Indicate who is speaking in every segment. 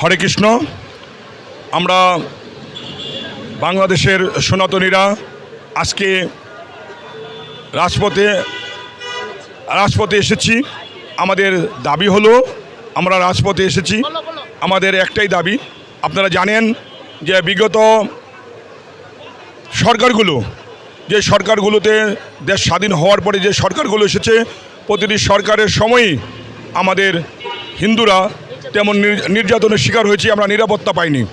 Speaker 1: হরে কৃষ্ণ। আমরা বাংলাদেশের সনাতনীরা আজকে রাজপথে রাজপথে এসেছি। আমাদের দাবি হলো, আমরা রাজপথে এসেছি। আমাদের একটাই দাবি, আপনারা জানেন যে বিগত সরকারগুলো, যে সরকারগুলোতে দেশ স্বাধীন হওয়ার পরে যে সরকারগুলো এসেছে, প্রতিটি সরকারের সময়ই আমাদের হিন্দুরা তেমন নির- নির্যাতনের শিকার হয়েছি, আমরা নিরাপত্তা পাইনি।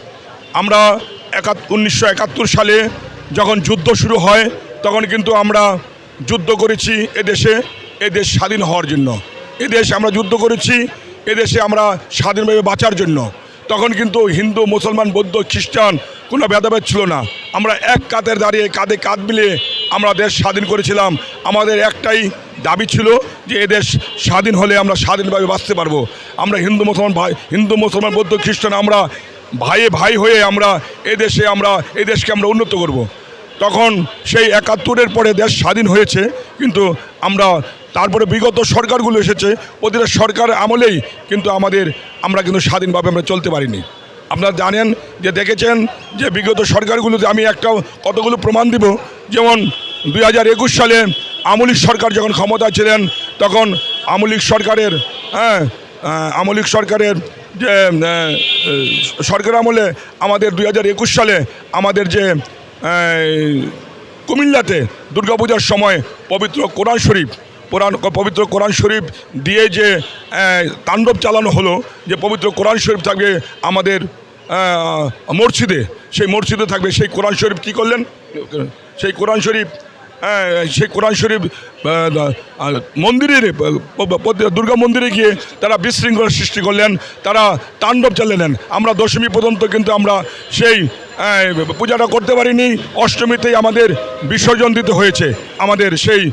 Speaker 1: আমরা একাত উনিশশো একাত্তর সালে যখন যুদ্ধ শুরু হয়, তখন কিন্তু আমরা যুদ্ধ করেছি এদেশে। এদেশ স্বাধীন হওয়ার জন্য। এদেশ আমরা যুদ্ধ করেছি, এদেশে আমরা স্বাধীনভাবে বাঁচার জন্য। তখন কিন্তু হিন্দু, মুসলমান, বৌদ্ধ, খ্রিস্টান কোনো ভেদাভেদ ছিল না। আমরা এক কাতের দাঁড়িয়ে, কাঁধে কাঁধ মিলিয়ে আমরা দেশ স্বাধীন করেছিলাম। আমাদের একটাই দাবি ছিল যে এদেশ স্বাধীন হলে আমরা স্বাধীনভাবে বাঁচতে পারব। আমরা হিন্দু মুসলমান ভাই, হিন্দু মুসলমান, বৌদ্ধ, খ্রিস্টান, আমরা ভাইয়ে ভাই হয়ে আমরা এদেশে আমরা এই দেশকে আমরা উন্নত করব। তখন সেই একাত্তরের পরে দেশ স্বাধীন হয়েছে, কিন্তু আমরা তারপরে বিগত সরকারগুলো এসেছে, ওদের সরকার আমলেই কিন্তু আমাদের, আমরা কিন্তু স্বাধীনভাবে আমরা চলতে পারিনি। আপনারা জানেন যে, দেখেছেন যে, বিগত সরকারগুলোতে আমি একটা কতগুলো প্রমাণ দিব। যেমন দুই হাজার একুশ সালে আমলিক সরকার যখন ক্ষমতা ছিলেন, তখন আমলিক সরকারের হ্যাঁ আমলিক সরকারের যে সরকার আমলে আমাদের দুই হাজার একুশ সালে আমাদের যে কুমিল্লাতে দুর্গাপূজার সময় পবিত্র কোরআন শরীফ, কোরআন, পবিত্র কোরআন শরীফ দিয়ে যে তাণ্ডব চালানো হলো, যে পবিত্র কোরআন শরীফ থাকবে আমাদের মসজিদে, সেই মসজিদে থাকবে, সেই কোরআন শরীফ কী করলেন? সেই কোরআন শরীফ সেই কোরআন শরীফ আহ, আহ, মন্দিরে প- প- প- দুর্গা মন্দিরে গিয়ে তারা বিশৃঙ্খলা সৃষ্টি করলেন তারা তাণ্ডব চালালেন। আমরা দশমী পর্যন্ত কিন্তু আমরা সেই পূজাটা করতে পারিনি। অষ্টমীতেই আমাদের বিসর্জন দিতে হয়েছে আমাদের সেই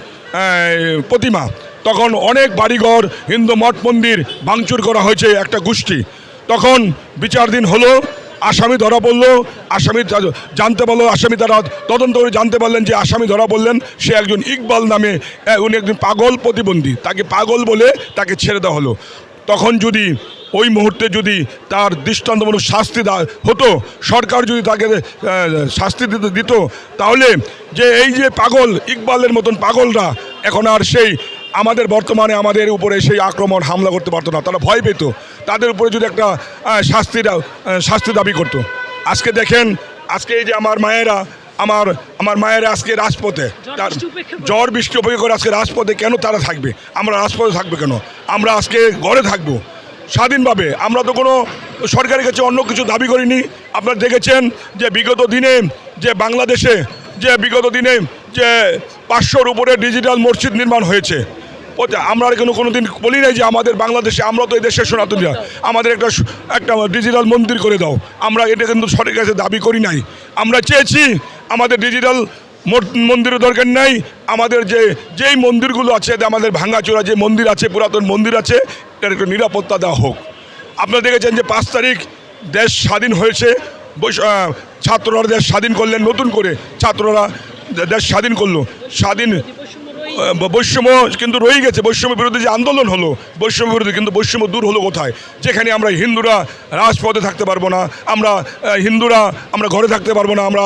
Speaker 1: প্রতিমা। তখন অনেক বাড়িঘর হিন্দু মঠ মন্দির ভাঙচুর করা হয়েছে একটা গোষ্ঠী। তখন বিচার দিন হলো আসামি ধরা পড়ল, আসামি জানতে পারল, আসামি তারা তদন্ত করে জানতে পারলেন যে আসামি ধরা পড়লেন সে একজন ইকবাল নামে উনি একজন পাগল প্রতিবন্ধী। তাকে পাগল বলে তাকে ছেড়ে দেওয়া হলো। তখন যদি ওই মুহূর্তে যদি তার দৃষ্টান্তমূলক শাস্তি হতো, সরকার যদি তাকে শাস্তি দিতে, দিত, তাহলে যে এই যে পাগল, ইকবালের মতন পাগলরা, এখন আর সেই আমাদের বর্তমানে আমাদের উপরে সেই আক্রমণ, হামলা করতে পারতো না। তারা ভয় পেত। তাদের উপরে যদি একটা আহ, শাস্তি দাবি করতো। আজকে দেখেন আজকে এই যে আমার মায়েরা আমার আমার মায়েরা আজকে রাজপথে তার
Speaker 2: করে।
Speaker 1: বৃষ্টি উপেক্ষা করে আজকে রাজপথে কেন তারা থাকবে? আমরা রাজপথে থাকবে কেন? আমরা আজকে ঘরে থাকব। স্বাধীনভাবে আমরা তো কোনো সরকারের কাছে অন্য কিছু দাবি করিনি। আপনারা দেখেছেন যে বিগত দিনে যে বাংলাদেশে যে বিগত দিনে যে পাঁচশোর উপরে ডিজিটাল মসজিদ নির্মাণ হয়েছে ওতে আমরা কোনো কোনো দিন বলি নাই যে আমাদের বাংলাদেশে আমরা তো এই দেশের সনাতনীরা আমাদের একটা একটা ডিজিটাল মন্দির করে দাও। আমরা এটা কিন্তু সরকারের কাছে দাবি করি নাই। আমরা চেয়েছি আমাদের ডিজিটাল মন্দিরের দরকার নাই। আমাদের যে যেই মন্দিরগুলো আছে আমাদের ভাঙাচোরা যে মন্দির আছে, পুরাতন মন্দির আছে, এটার একটু নিরাপত্তা দেওয়া হোক। আপনারা দেখেছেন যে পাঁচ তারিখ দেশ স্বাধীন হয়েছে। ছাত্ররা দেশ স্বাধীন করলেন, নতুন করে ছাত্ররা দেশ স্বাধীন করল। স্বাধীন
Speaker 2: বৈষম্য
Speaker 1: কিন্তু রয়ে গেছে। বৈষম্য বিরোধী যে আন্দোলন হলো, বৈষম্য বিরোধী কিন্তু বৈষম্য দূর হলো কোথায়? যেখানে আমরা হিন্দুরা রাজপথে থাকতে পারব না, আমরা হিন্দুরা আমরা ঘরে থাকতে পারব না, আমরা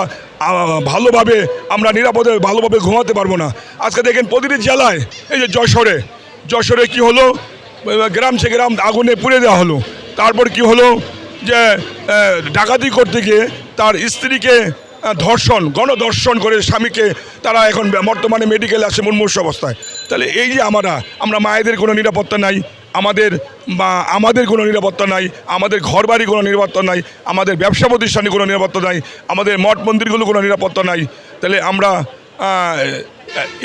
Speaker 1: ভালোভাবে, আমরা নিরাপদে, ভালোভাবে ঘুমাতে পারব না। আজকে দেখেন প্রতিটি জেলায়, এই যে যশোরে যশোরে কি হলো? গ্রাম সে গ্রাম আগুনে পুড়ে দেওয়া হলো। তারপর কি হলো? যে ডাকাতি করতে গিয়ে তার স্ত্রীকে ধর্ষণ, গণধর্ষণ করে স্বামীকে তারা এখন বর্তমানে মেডিকেলে আসে মুমূর্ষ অবস্থায়। তাহলে এই যে আমরা আমরা মায়েদের কোনো নিরাপত্তা নাই, আমাদের বা আমাদের কোনো নিরাপত্তা নাই, আমাদের ঘরবাড়ি কোনো নিরাপত্তা নাই, আমাদের ব্যবসা প্রতিষ্ঠানে কোনো নিরাপত্তা নাই, আমাদের মঠ মন্দিরগুলো কোনো নিরাপত্তা নাই, তাহলে আমরা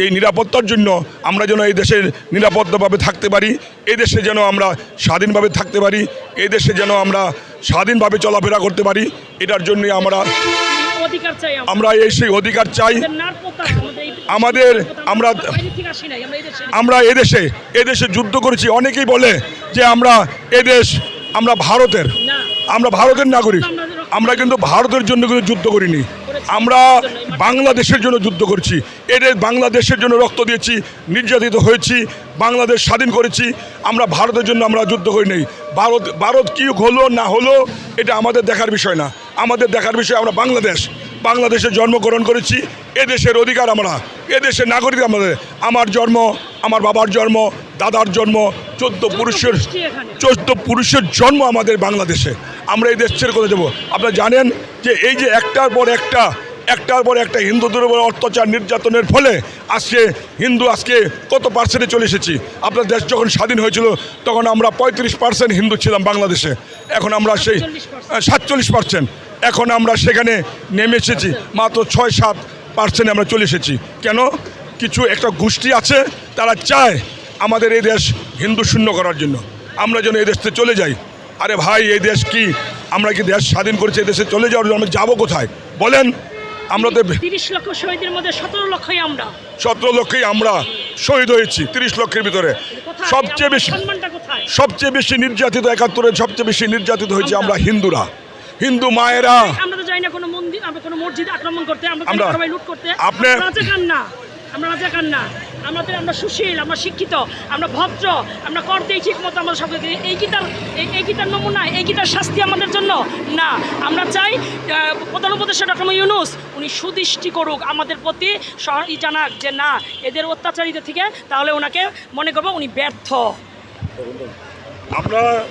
Speaker 1: এই নিরাপত্তার জন্য আমরা যেন এই দেশের নিরাপত্তাভাবে থাকতে পারি, এই দেশে যেন আমরা স্বাধীনভাবে থাকতে পারি, এই দেশে যেন আমরা স্বাধীনভাবে চলাফেরা করতে পারি, এটার জন্যই আমরা
Speaker 2: আমরা।
Speaker 1: এই সেই অধিকার চাই।
Speaker 2: আমাদের
Speaker 1: আমরা
Speaker 2: আমরা
Speaker 1: এদেশে এদেশে যুদ্ধ করেছি। অনেকেই বলে যে আমরা এদেশ আমরা ভারতের। আমরা ভারতের নাগরিক। আমরা কিন্তু ভারতের জন্য কিন্তু যুদ্ধ করিনি। আমরা বাংলাদেশের জন্য যুদ্ধ করছি। এদের বাংলাদেশের জন্য রক্ত দিয়েছি নির্যাতিত হয়েছি বাংলাদেশ স্বাধীন করেছি। আমরা ভারতের জন্য আমরা যুদ্ধ করি নেই। ভারত ভারত কী হলো না হলো এটা আমাদের দেখার বিষয় না। আমাদের দেখার বিষয় আমরা বাংলাদেশ। বাংলাদেশে জন্মগ্রহণ করেছি এদেশের অধিকার আমরা এদেশের নাগরিক আমাদের আমার জন্ম আমার বাবার জন্ম দাদার জন্ম চোদ্দ পুরুষের চোদ্দ পুরুষের জন্ম আমাদের বাংলাদেশে। আমরা এই দেশ ছেড়ে করে দেবো আপনারা জানেন যে এই যে একটার পর একটা একটার পর একটা হিন্দুদের উপর অত্যাচার নির্যাতনের ফলে আজকে হিন্দু আজকে কত পার্সেন্টে চলে এসেছি? আপনার দেশ যখন স্বাধীন হয়েছিল তখন আমরা পঁয়ত্রিশ পার্সেন্ট হিন্দু ছিলাম বাংলাদেশে। এখন আমরা সেই সাতচল্লিশ পার্সেন্ট এখন আমরা সেখানে নেমে এসেছি। মাত্র ছয় সাত পার্সেন্ট আমরা চলে এসেছি। কেন? কিছু একটা গোষ্ঠী আছে তারা চায় আমাদের এই দেশ হিন্দু শূন্য করার জন্য। আমরা যেন এই দেশ থেকে চলে যাই। আরে ভাই এই দেশ কি? আমরা কি দেশ স্বাধীন করেছি এই দেশে চলে যাওয়ার জন্য? আমরা যাব কোথায়? বলেন। আমরা তো
Speaker 2: তিরিশ লক্ষ শহীদের মধ্যে সতেরো লক্ষই আমরা।
Speaker 1: সতেরো লক্ষেই আমরা শহীদ হয়েছি তিরিশ লক্ষের ভিতরে। সবচেয়ে বেশি সবচেয়ে বেশি নির্যাতিত একাত্তরের সবচেয়ে বেশি নির্যাতিত হয়েছে আমরা হিন্দুরা। হিন্দু মায়েরা।
Speaker 2: আমরা তো যাই না কোনো মন্দির আমরা কোনো মসজিদ আক্রমণ করতে আমরা সবাই লুট করতে।
Speaker 1: আপনি-
Speaker 2: আমরা রাজাকার না আমরা রাজাকার না। আমাদের আমরা সুশীল আমরা শিক্ষিত আমরা ভদ্র আমরা কর দিই ঠিক মতো আমরা সব এই গীতার এই- গীতার নমুনা এই গীতার শাস্তি আমাদের জন্য? না। আমরা চাই আহ, প্রধান উপদেষ্টা ডক্টর ইউনুস উনি সুদৃষ্টি করুক আমাদের প্রতি ই জানাক যে না এদের অত্যাচারিত থেকে তাহলে ওনাকে মনে করব উনি ব্যর্থ।
Speaker 1: আমরা